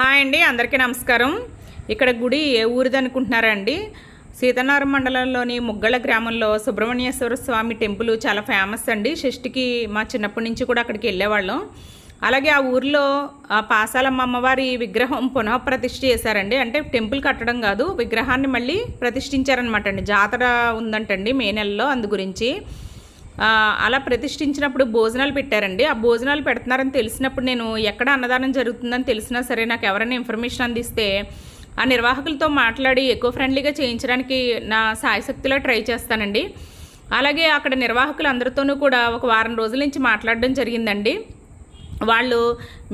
Hi అండి అందరికీ నమస్కారం. ఇక్కడ గుడి ఏ ఊరిది అనుకుంటున్నారా అండి సీతనారం మండలంలోని ముగ్గళ గ్రామంలో సుబ్రహ్మణ్యేశ్వర స్వామి టెంపుల్ చాలా ఫేమస్ అండి. షష్టికి మా చిన్నప్పటి నుంచి కూడా అక్కడికి వెళ్ళేవాళ్ళం. అలాగే ఆ ఊరిలో ఆ పాసాలమ్మ అమ్మవారి విగ్రహం పునఃప్రతిష్ఠ చేశారండి. అంటే టెంపుల్ కట్టడం కాదు విగ్రహాన్ని మళ్ళీ ప్రతిష్ఠించారనమాట అండి. జాతర ఉందంటండి మే నెలలో అందు గురించి అలా ప్రతిష్ఠించినప్పుడు భోజనాలు పెట్టారండి. ఆ భోజనాలు పెడుతున్నారని తెలిసినప్పుడు నేను ఎక్కడ అన్నదానం జరుగుతుందని తెలిసినా సరే నాకు ఎవరైనా ఇన్ఫర్మేషన్ అందిస్తే ఆ నిర్వాహకులతో మాట్లాడి ఎక్కువ ఫ్రెండ్లీగా చేయించడానికి నా సాయశక్తిలో ట్రై చేస్తానండి. అలాగే అక్కడ నిర్వాహకులు అందరితోనూ కూడా ఒక వారం రోజుల నుంచి మాట్లాడడం జరిగిందండి. వాళ్ళు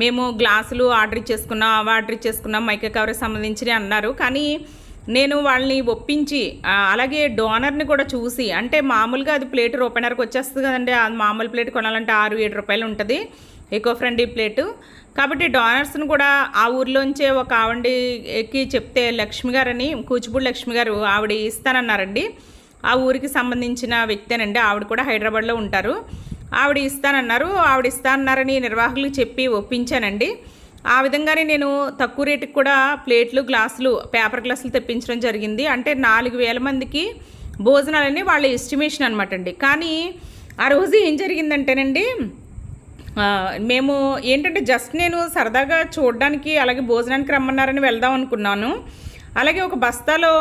మేము గ్లాసులు ఆర్డర్ ఇచ్చేసుకున్నాం అవి ఆర్డర్ ఇచ్చేసుకున్నాం మైక కవర్కి సంబంధించినవి అన్నారు. కానీ నేను వాళ్ళని ఒప్పించి అలాగే డోనర్ని కూడా చూసి అంటే మామూలుగా అది ప్లేట్ రూపాయిన్నరకు వచ్చేస్తుంది కదండి అది మామూలు ప్లేట్ కొనాలంటే ఆరు ఏడు రూపాయలు ఉంటుంది ఎకో ఫ్రెండ్లీ ప్లేటు. కాబట్టి డోనర్స్ని కూడా ఆ ఊర్లోంచే ఒక ఆవిడకి చెప్తే లక్ష్మి గారని కూచిపూడి లక్ష్మి గారు ఆవిడ ఇస్తానన్నారండి. ఆ ఊరికి సంబంధించిన వ్యక్తేనండి ఆవిడ కూడా హైదరాబాద్లో ఉంటారు. ఆవిడ ఇస్తానన్నారు ఆవిడ ఇస్తానన్నారని నిర్వాహకులకు చెప్పి ఒప్పించానండి. ఆ విధంగానే నేను తక్కువ రేటుకి కూడా ప్లేట్లు గ్లాసులు పేపర్ గ్లాసులు తెప్పించడం జరిగింది. అంటే నాలుగు వేల మందికి భోజనాలని వాళ్ళ ఎస్టిమేషన్ అనమాట అండి. కానీ ఆ రోజు ఏం జరిగిందంటేనండి మేము ఏంటంటే జస్ట్ నేను సరదాగా చూడడానికి అలాగే భోజనానికి రమ్మన్నారని వెళ్దాం అనుకున్నాను. అలాగే ఒక బస్తాలో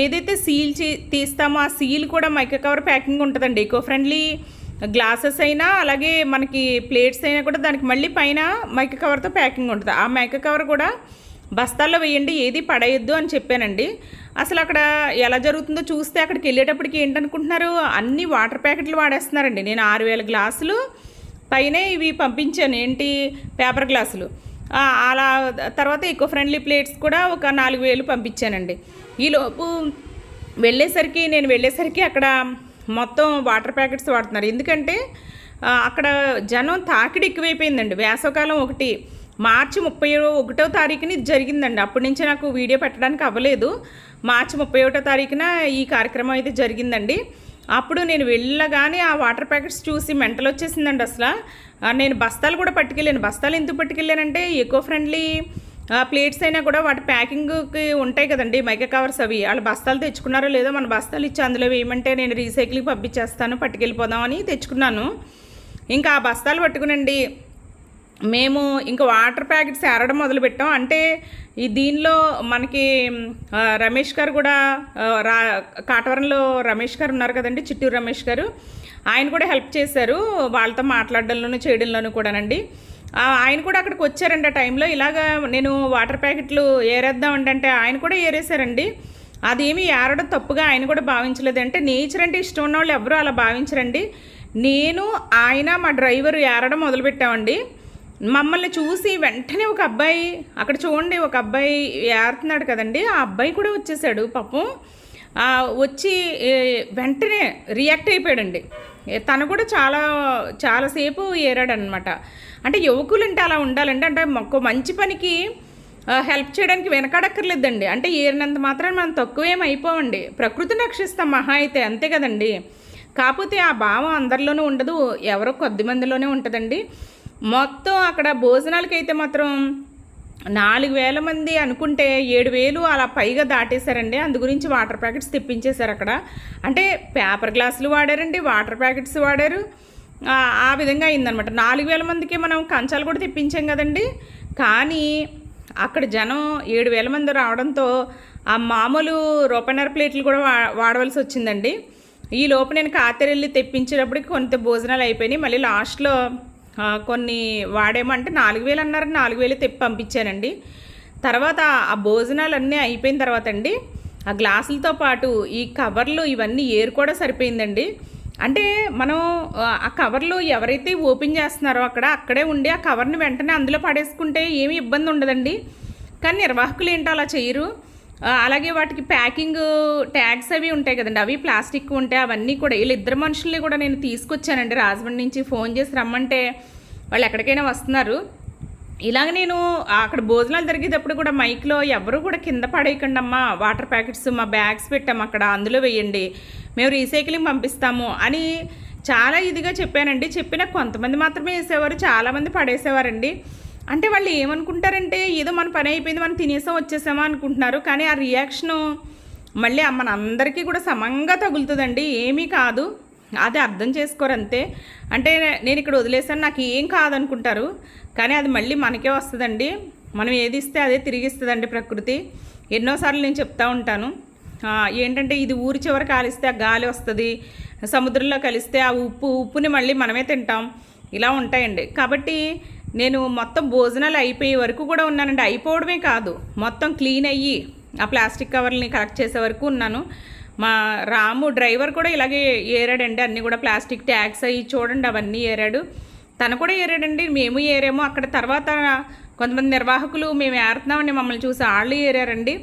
ఏదైతే సీల్ చే తీస్తామో ఆ సీల్ కూడా మైక్రో కవర్ ప్యాకింగ్ ఉంటుందండి ఈకో ఫ్రెండ్లీ గ్లాసెస్ అయినా అలాగే మనకి ప్లేట్స్ అయినా కూడా దానికి మళ్ళీ పైన మైక కవర్తో ప్యాకింగ్ ఉంటుంది. ఆ మైక కవర్ కూడా బస్తాల్లో వేయండి ఏది పడేయద్దు అని చెప్పానండి. అసలు అక్కడ ఎలా జరుగుతుందో చూస్తే అక్కడికి వెళ్ళేటప్పటికి ఏంటనుకుంటున్నారు? అన్ని వాటర్ ప్యాకెట్లు వాడేస్తున్నారండి. నేను ఆరు వేల గ్లాసులు పైనే ఇవి పంపించాను. ఏంటి? పేపర్ గ్లాసులు. అలా తర్వాత ఈకో ఫ్రెండ్లీ ప్లేట్స్ కూడా ఒక నాలుగు వేలు పంపించానండి. ఈలోపు వెళ్ళేసరికి నేను వెళ్ళేసరికి అక్కడ మొత్తం వాటర్ ప్యాకెట్స్ వాడుతున్నారు. ఎందుకంటే అక్కడ జనం తాకిడి ఎక్కువైపోయిందండి. వేసవకాలం ఒకటి మార్చి ముప్పై ఒకటో తారీఖుని ఇది జరిగిందండి. అప్పటి నుంచి నాకు వీడియో పెట్టడానికి అవ్వలేదు. మార్చి ముప్పై ఒకటో తారీఖున ఈ కార్యక్రమం అయితే జరిగిందండి. అప్పుడు నేను వెళ్ళగానే ఆ వాటర్ ప్యాకెట్స్ చూసి మెంటల్ వచ్చేసిందండి అసలు. నేను బస్తాలు కూడా పట్టుకెళ్ళాను. బస్తాలు ఎందుకు పట్టుకెళ్ళానంటే ఎకో ఫ్రెండ్లీ ప్లేట్స్ అయినా కూడా వాటి ప్యాకింగ్కి ఉంటాయి కదండి. మైక కవర్స్ అవి. వాళ్ళ బస్తాలు తెచ్చుకున్నారో లేదో మన బస్తాలు ఇచ్చి అందులో వేయమంటే నేను రీసైకిల్కి పంపించేస్తాను పట్టుకెళ్ళిపోదామని తెచ్చుకున్నాను. ఇంకా ఆ బస్తాలు పట్టుకునండి. మేము ఇంకా వాటర్ ప్యాకెట్స్ ఏరడం మొదలుపెట్టాం. అంటే ఈ దీనిలో మనకి రమేష్ గారు కూడా రా కాటవరంలో రమేష్ గారు ఉన్నారు కదండి చిట్టూరు రమేష్ గారు. ఆయన కూడా హెల్ప్ చేశారు. వాళ్ళతో మాట్లాడడంలోనూ చేయడంలోనూ కూడానండి. ఆయన కూడా అక్కడికి వచ్చారండి ఆ టైంలో. ఇలాగా నేను వాటర్ ప్యాకెట్లు ఏరేద్దాం అంటే ఆయన కూడా ఏరేశారండి. అదేమి ఏరడం తప్పుగా ఆయన కూడా భావించలేదు. అంటే నేచర్ అంటే ఇష్టం ఉన్న వాళ్ళు ఎవరు అలా భావించరండి. నేను ఆయన మా డ్రైవర్ ఏరడం మొదలుపెట్టామండి. మమ్మల్ని చూసి వెంటనే ఒక అబ్బాయి అక్కడ చూడండి ఒక అబ్బాయి ఏరుతున్నాడు కదండి. ఆ అబ్బాయి కూడా వచ్చేసాడు పాపం. వచ్చి వెంటనే రియాక్ట్ అయిపోయాడండి. తను కూడా చాలా చాలాసేపు ఏరాడనమాట అంటే యువకులు అంటే అలా ఉండాలంటే అంటే ఒక మంచి పనికి హెల్ప్ చేయడానికి వెనకాడక్కర్లేదండి. అంటే ఏరినంత మాత్రం మనం తక్కువేం అయిపోవండి. ప్రకృతిని రక్షిస్తాం మహా అయితే అంతే కదండి. కాకపోతే ఆ భావం అందరిలోనూ ఉండదు. ఎవరో కొద్ది మందిలోనే ఉంటుందండి. మొత్తం అక్కడ భోజనాలకైతే మాత్రం నాలుగు వేల మంది అనుకుంటే ఏడు వేలు అలా పైగా దాటేశారండి. అందు గురించి వాటర్ ప్యాకెట్స్ తెప్పించేశారు అక్కడ. అంటే పేపర్ గ్లాసులు వాడారండి వాటర్ ప్యాకెట్స్ వాడారు. ఆ, విధంగా అయిందనమాట నాలుగు వేల మందికి మనం కంచాలు కూడా తెప్పించాం కదండి. కానీ అక్కడ జనం ఏడు వేల మంది రావడంతో ఆ మామూలు రూపాయన్నర ప్లేట్లు కూడా వా వాడవలసి వచ్చిందండి. ఈ లోపు నేను కాతరెళ్ళి తెప్పించేటప్పటికి కొంత భోజనాలు అయిపోయినాయి. మళ్ళీ లాస్ట్లో కొన్ని వాడేమంటే నాలుగు వేలు అన్నారు నాలుగు వేలు తెప్పి పంపించానండి. తర్వాత ఆ భోజనాలు అన్నీ అయిపోయిన తర్వాత అండి ఆ గ్లాసులతో పాటు ఈ కవర్లు ఇవన్నీ ఏరు కూడా సరిపోయిందండి. అంటే మనం ఆ, కవర్లు ఎవరైతే ఓపెన్ చేస్తున్నారో అక్కడ అక్కడే ఉండి ఆ కవర్ని వెంటనే అందులో పడేసుకుంటే ఏమీ ఇబ్బంది ఉండదండి. కానీ నిర్వాహకులు ఏంటో అలా చేయరు. అలాగే వాటికి ప్యాకింగ్ ట్యాగ్స్ అవి ఉంటాయి కదండి. అవి ప్లాస్టిక్ ఉంటాయి అవన్నీ కూడా వీళ్ళు ఇద్దరు మనుషుల్ని కూడా నేను తీసుకొచ్చానండి. రాజమండ్రి నుంచి ఫోన్ చేసి రమ్మంటే వాళ్ళు ఎక్కడికైనా వస్తున్నారు. ఇలాగ నేను అక్కడ భోజనాలు జరిగేటప్పుడు కూడా మైక్లో ఎవరు కూడా కింద పడేయకండి అమ్మా. వాటర్ ప్యాకెట్స్ మా బ్యాగ్స్ పెట్టాము అక్కడ అందులో వేయండి. మేము రీసైక్లింగ్ పంపిస్తాము అని చాలా ఇదిగా చెప్పానండి. చెప్పిన కొంతమంది మాత్రమే వేసేవారు చాలామంది పడేసేవారండి. అంటే వాళ్ళు ఏమనుకుంటారంటే ఏదో మన పని అయిపోయింది మనం తినేసాం వచ్చేసామా అనుకుంటున్నారు. కానీ ఆ రియాక్షను మళ్ళీ మన అందరికీ కూడా సమంగా తగులుతుందండి. ఏమీ కాదు. అది అర్థం చేసుకోరు అంతే. అంటే నేను ఇక్కడ వదిలేసాను నాకు ఏం కాదనుకుంటారు. కానీ అది మళ్ళీ మనకే వస్తుందండి. మనం ఏది ఇస్తే అదే తిరిగిస్తుందండి ప్రకృతి. ఎన్నోసార్లు నేను చెప్తా ఉంటాను. ఏంటంటే ఇది ఊరి చివర కాలిస్తే ఆ గాలి వస్తుంది సముద్రంలో కలిస్తే ఆ ఉప్పు ఉప్పుని మళ్ళీ మనమే తింటాం. ఇలా ఉంటాయండి. కాబట్టి నేను మొత్తం భోజనాలు అయిపోయే వరకు కూడా ఉన్నానండి. అయిపోవడమే కాదు మొత్తం క్లీన్ అయ్యి ఆ ప్లాస్టిక్ కవర్ని కలెక్ట్ చేసే వరకు ఉన్నాను. మా రాము డ్రైవర్ కూడా ఇలాగే ఏరాడండి. అన్నీ కూడా ప్లాస్టిక్ ట్యాగ్స్ అయ్యి చూడండి అవన్నీ ఏరాడు. తను కూడా ఏరాడండి. మేము ఏరాము. అక్కడ తర్వాత కొంతమంది నిర్వాహకులు మేము ఏరుతున్నామని మమ్మల్ని చూసి వాళ్ళు ఏరారండి.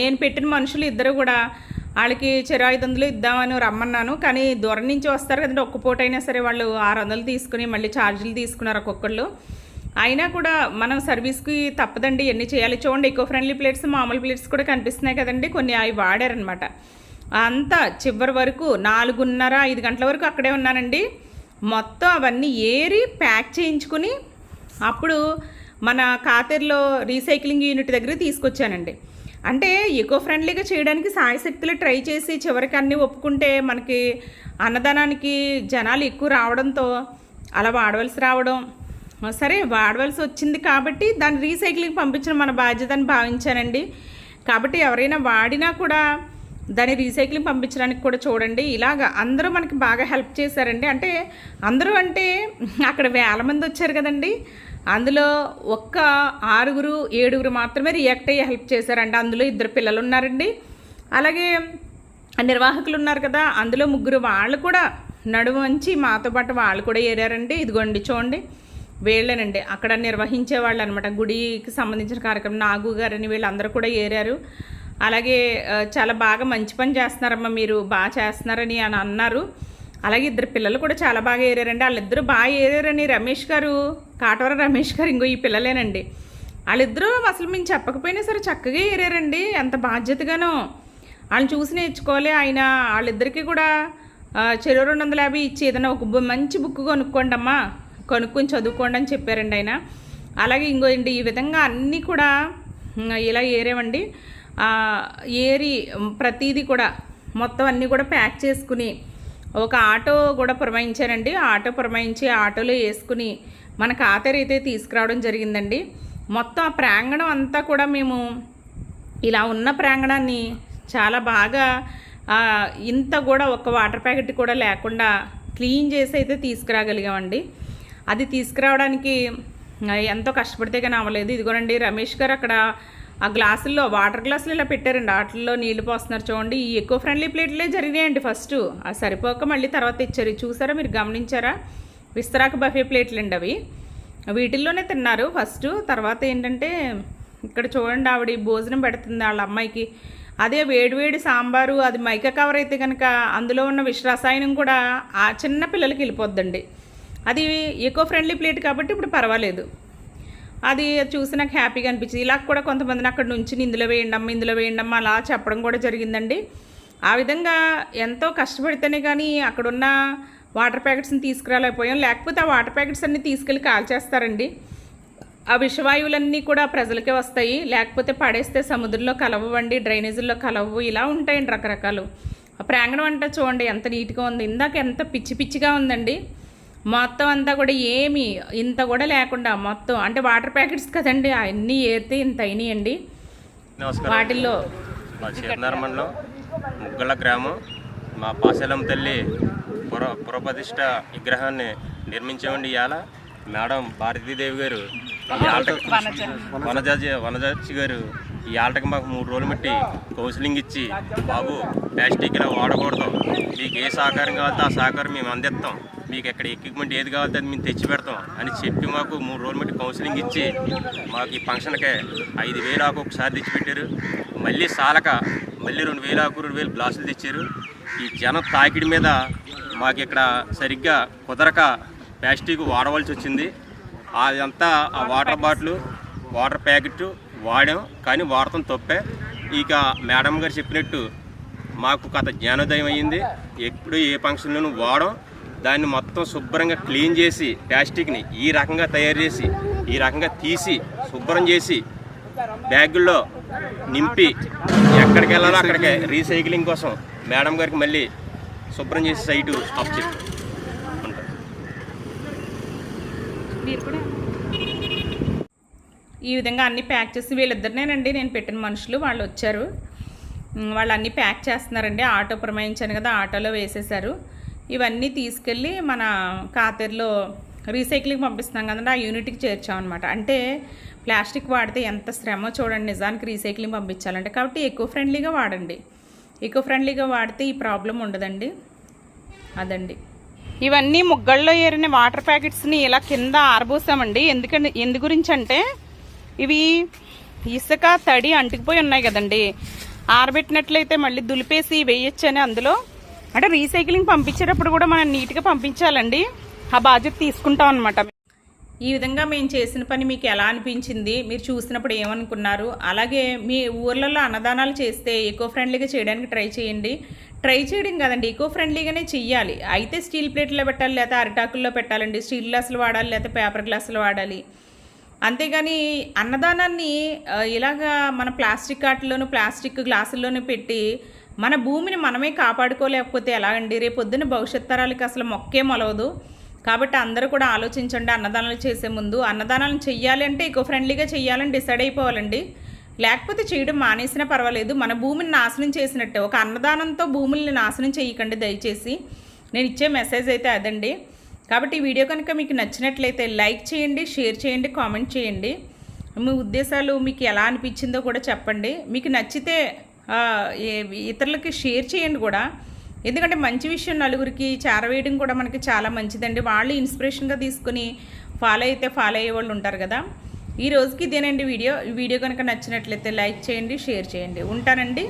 నేను పెట్టిన మనుషులు ఇద్దరు కూడా వాళ్ళకి చెరు ఐదు వందలు ఇద్దామని రమ్మన్నాను కానీ దూరం నుంచి వస్తారు కదండి ఒక్క పూట అయినా సరే వాళ్ళు ఆరు వందలు తీసుకుని మళ్ళీ ఛార్జీలు తీసుకున్నారు ఒక్కొక్కళ్ళు. అయినా కూడా మనం సర్వీస్కి తప్పదండి ఎన్ని చేయాలి? చూడండి ఎకో ఫ్రెండ్లీ ప్లేట్స్ మామూలు ప్లేట్స్ కూడా కనిపిస్తున్నాయి కదండి కొన్ని అవి వాడారనమాట అంతా చివరి వరకు నాలుగున్నర ఐదు గంటల వరకు అక్కడే ఉన్నానండి. మొత్తం అవన్నీ ఏరి ప్యాక్ చేయించుకుని అప్పుడు మన కాతేరులో రీసైక్లింగ్ యూనిట్ దగ్గర తీసుకొచ్చానండి. అంటే ఈకో ఫ్రెండ్లీగా చేయడానికి సాయశక్తులు ట్రై చేసి చివరికి అన్నీ ఒప్పుకుంటే మనకి అన్నదానానికి జనాలు ఎక్కువ రావడంతో అలా వాడవలసి రావడం. సరే వాడవలసి వచ్చింది కాబట్టి దాన్ని రీసైక్లింగ్ పంపించడం మన బాధ్యత అని భావించానండి. కాబట్టి ఎవరైనా వాడినా కూడా దాన్ని రీసైక్లింగ్ పంపించడానికి కూడా చూడండి. ఇలాగ అందరూ మనకి బాగా హెల్ప్ చేశారండి. అంటే అందరూ అంటే అక్కడ వేల మంది వచ్చారు కదండి. అందులో ఒక్క ఆరుగురు ఏడుగురు మాత్రమే రియాక్ట్ అయ్యి హెల్ప్ చేశారండి. అందులో ఇద్దరు పిల్లలు ఉన్నారండి. అలాగే నిర్వాహకులు ఉన్నారు కదా అందులో ముగ్గురు వాళ్ళు కూడా నడుము వంచి మాతో పాటు వాళ్ళు కూడా ఏరారండి. ఇదిగోండి చూడండి వీళ్ళేనండి. అక్కడ నిర్వహించే వాళ్ళు అనమాట గుడికి సంబంధించిన కార్యక్రమం నాగు గారని వీళ్ళందరూ కూడా ఏరారు. అలాగే చాలా బాగా మంచి పని చేస్తున్నారమ్మా మీరు బాగా చేస్తున్నారని అని అన్నారు. అలాగే ఇద్దరు పిల్లలు కూడా చాలా బాగా ఏరారండి. వాళ్ళిద్దరూ బాగా ఏరారని రమేష్ గారు కాటవర రమేష్ గారు ఇంకో ఈ పిల్లలేనండి. వాళ్ళిద్దరూ అసలు మేము చెప్పకపోయినా సరే చక్కగా ఏరారండి. ఎంత బాధ్యతగానో. వాళ్ళని చూసి నేర్చుకోవాలి. ఆయన వాళ్ళిద్దరికీ కూడా చెరువు రెండు వందల యాభై ఇచ్చి ఏదైనా ఒక మంచి బుక్ కొనుక్కోండి అమ్మా. కొనుక్కొని చదువుకోండి అని చెప్పారండి ఆయన. అలాగే ఇంకో అండి ఈ విధంగా అన్నీ కూడా ఇలా ఏరేవండి. ఏరి ప్రతీది ప్రతిదీ కూడా మొత్తం అన్నీ కూడా ప్యాక్ చేసుకుని ఒక ఆటో కూడా పురమాయించారండి. ఆ ఆటో పురమాయించి ఆటోలో వేసుకుని మన ఖాతారు అయితే తీసుకురావడం జరిగిందండి మొత్తం ఆ ప్రాంగణం అంతా కూడా మేము ఇలా ఉన్న ప్రాంగణాన్ని చాలా బాగా ఇంత కూడా ఒక వాటర్ ప్యాకెట్ కూడా లేకుండా క్లీన్ చేసి అయితే తీసుకురాగలిగామండి. అది తీసుకురావడానికి ఎంతో కష్టపడితే కానీ అవ్వలేదు. ఇదిగోనండి రమేష్ గారు అక్కడ ఆ గ్లాసుల్లో వాటర్ గ్లాసులు ఇలా పెట్టారండి. వాటిల్లో నీళ్ళు పోస్తున్నారు చూడండి. ఈ ఎక్కువ ఫ్రెండ్లీ ప్లేట్లే జరిగినాయండి ఫస్ట్. అది సరిపోక మళ్ళీ తర్వాత ఇచ్చారు చూసారా? మీరు గమనించారా? విస్తరాక బఫే ప్లేట్లు అండి అవి. వీటిల్లోనే తిన్నారు ఫస్ట్. తర్వాత ఏంటంటే ఇక్కడ చూడండి ఆవిడ భోజనం పెడుతుంది వాళ్ళ అమ్మాయికి. అదే వేడివేడి సాంబారు అది మైక కవర్ అయితే కనుక అందులో ఉన్న విష రసాయనం కూడా ఆ చిన్న పిల్లలకి వెళ్ళిపోద్దండి. అది ఎకో ఫ్రెండ్లీ ప్లేట్ కాబట్టి ఇప్పుడు పర్వాలేదు. అది చూసి నాకు హ్యాపీగా అనిపించింది. ఇలా కూడా కొంతమందిని అక్కడ నుంచి ఇందులో వేయండి అమ్మ ఇందులో వేయండి అమ్మ అలా చెప్పడం కూడా జరిగిందండి. ఆ విధంగా ఎంతో కష్టపడితేనే కానీ అక్కడున్న వాటర్ ప్యాకెట్స్ని తీసుకురాలేకపోయాం. లేకపోతే ఆ వాటర్ ప్యాకెట్స్ అన్నీ తీసుకెళ్ళి కాల్చేస్తారండి. ఆ విషవాయువులన్నీ కూడా ప్రజలకే వస్తాయి. లేకపోతే పడేస్తే సముద్రంలో కలవండి డ్రైనేజీల్లో కలవు ఇలా ఉంటాయండి రకరకాలు. ఆ ప్రాంగణం అంటే చూడండి ఎంత నీట్గా ఉంది. ఇందాక ఎంత పిచ్చి పిచ్చిగా ఉందండి. మొత్తం అంతా కూడా ఏమి ఇంత కూడా లేకుండా మొత్తం అంటే వాటర్ ప్యాకెట్స్ కదండి అన్నీ ఏరితే ఇంత అయినాయండి. నమస్కారం. వాటిల్లో మా చీరనార మండలం ముగ్గళ్ళ గ్రామం. మా పాశలం తల్లి పుర పురప్రతిష్ఠ విగ్రహాన్ని నిర్మించామండి ఇవాళ మేడం భారతీదేవి గారు వనజాజి వనజాజి గారు ఈ ఆటకి మాకు మూడు రోజులు బట్టి కౌన్సిలింగ్ ఇచ్చి బాబు ప్లాస్టిక్ ఇలా వాడకూడదు. మీకు ఏ సహకారం కావాలంటే ఆ సహకారం మేము అందిస్తాం. మీకు ఎక్కడ ఎక్విప్మెంట్ ఏది కావాలంటే అది మేము తెచ్చి పెడతాం అని చెప్పి మాకు మూడు రోజులు బట్టి కౌన్సిలింగ్ ఇచ్చి మాకు ఈ ఫంక్షన్కే ఐదు వేలు ఆకు ఒకసారి తెచ్చిపెట్టారు మళ్ళీ సాలక మళ్ళీ రెండు వేలు ఆకు రెండు వేలు గ్లాసులు తెచ్చారు. ఈ జనం తాకిడి మీద మాకు ఇక్కడ సరిగ్గా కుదరక ప్లాస్టిక్ వాడవలసి వచ్చింది. అదంతా ఆ వాటర్ బాటిల్ వాటర్ ప్యాకెట్ వాడాం కానీ వాడటం తప్పే. ఇక మేడం గారు చెప్పినట్టు మాకు కథ జ్ఞానోదయం అయ్యింది. ఎప్పుడు ఏ ఫంక్షన్లోనూ వాడం. దాన్ని మొత్తం శుభ్రంగా క్లీన్ చేసి ప్లాస్టిక్ని ఈ రకంగా తయారు చేసి ఈ రకంగా తీసి శుభ్రం చేసి బ్యాగుల్లో నింపి ఎక్కడికి వెళ్ళాలో అక్కడికి రీసైక్లింగ్ కోసం మేడం గారికి మళ్ళీ శుభ్రం చేసి సైటు ఆఫ్ చెప్పి ఈ విధంగా అన్ని ప్యాక్ చేసి వీళ్ళిద్దరినేనండి. నేను పెట్టిన మనుషులు వాళ్ళు వచ్చారు. వాళ్ళు అన్నీ ప్యాక్ చేస్తున్నారండి. ఆటో ప్రమాయించాను కదా ఆటోలో వేసేసారు ఇవన్నీ తీసుకెళ్ళి మన కాతేరులో రీసైక్లింగ్ పంపిస్తున్నాం కదండి ఆ యూనిట్కి అనమాట అంటే ప్లాస్టిక్ వాడితే ఎంత శ్రమ చూడండి నిజానికి రీసైక్లింగ్ పంపించాలంటే. కాబట్టి ఎక్కువ ఫ్రెండ్లీగా వాడండి. ఎక్కువ ఫ్రెండ్లీగా వాడితే ఈ ప్రాబ్లం ఉండదండి. అదండి. ఇవన్నీ ముగ్గల్లో ఏరిన వాటర్ ప్యాకెట్స్ని ఇలా కింద ఆరబోసామండి. ఎందుకంటే ఎందు గురించి అంటే ఇవి ఇసుక తడి అంటుకుపోయి ఉన్నాయి కదండి. ఆరబెట్టినట్లయితే మళ్ళీ దులిపేసి వేయొచ్చని అందులో అంటే రీసైక్లింగ్ పంపించేటప్పుడు కూడా మనం నీట్గా పంపించాలండి. ఆ బాధ్యత తీసుకుంటాం అనమాట ఈ విధంగా మేము చేసిన పని మీకు ఎలా అనిపించింది? మీరు చూసినప్పుడు ఏమనుకున్నారు? అలాగే మీ ఊర్లలో అన్నదానాలు చేస్తే ఎకో ఫ్రెండ్లీగా చేయడానికి ట్రై చేయండి. ట్రై చేయడం కదండి ఎకో ఫ్రెండ్లీగానే చెయ్యాలి. అయితే స్టీల్ ప్లేట్లో పెట్టాలి లేకపోతే అరిటాకుల్లో పెట్టాలండి. స్టీల్ గ్లాసులు వాడాలి లేకపోతే పేపర్ గ్లాసులు వాడాలి. అంతేగాని అన్నదానాన్ని ఇలాగా మన ప్లాస్టిక్ వాటిలోను ప్లాస్టిక్ గ్లాసుల్లోనూ పెట్టి మన భూమిని మనమే కాపాడుకోలేకపోతే ఎలాగండి? రేపు భవిష్యత్ తరాలకి అసలు మొక్కే మొలవదు. కాబట్టి అందరూ కూడా ఆలోచించండి అన్నదానాలు చేసే ముందు. అన్నదానాలు చెయ్యాలి అంటే ఎకో ఫ్రెండ్లీగా చెయ్యాలని డిసైడ్ అయిపోవాలండి. లేకపోతే చేయడం మానేసినా పర్వాలేదు. మన భూమిని నాశనం చేసినట్టే. ఒక అన్నదానంతో భూముల్ని నాశనం చేయకండి దయచేసి. నేను ఇచ్చే మెసేజ్ అయితే అదండి. కాబట్టి ఈ వీడియో కనుక మీకు నచ్చినట్లయితే లైక్ చేయండి షేర్ చేయండి కామెంట్ చేయండి. మీ ఉద్దేశాలు మీకు ఎలా అనిపించిందో కూడా చెప్పండి. మీకు నచ్చితే ఇతరులకి షేర్ చేయండి కూడా. ఎందుకంటే మంచి విషయం నలుగురికి చేరవేయడం కూడా మనకి చాలా మంచిదండి. వాళ్ళు ఇన్స్పిరేషన్గా తీసుకుని ఫాలో అయితే ఫాలో అయ్యే వాళ్ళు ఉంటారు కదా. ఈ రోజుకి ఇదేనండి వీడియో. వీడియో కనుక నచ్చినట్లయితే లైక్ చేయండి షేర్ చేయండి. ఉంటానండి.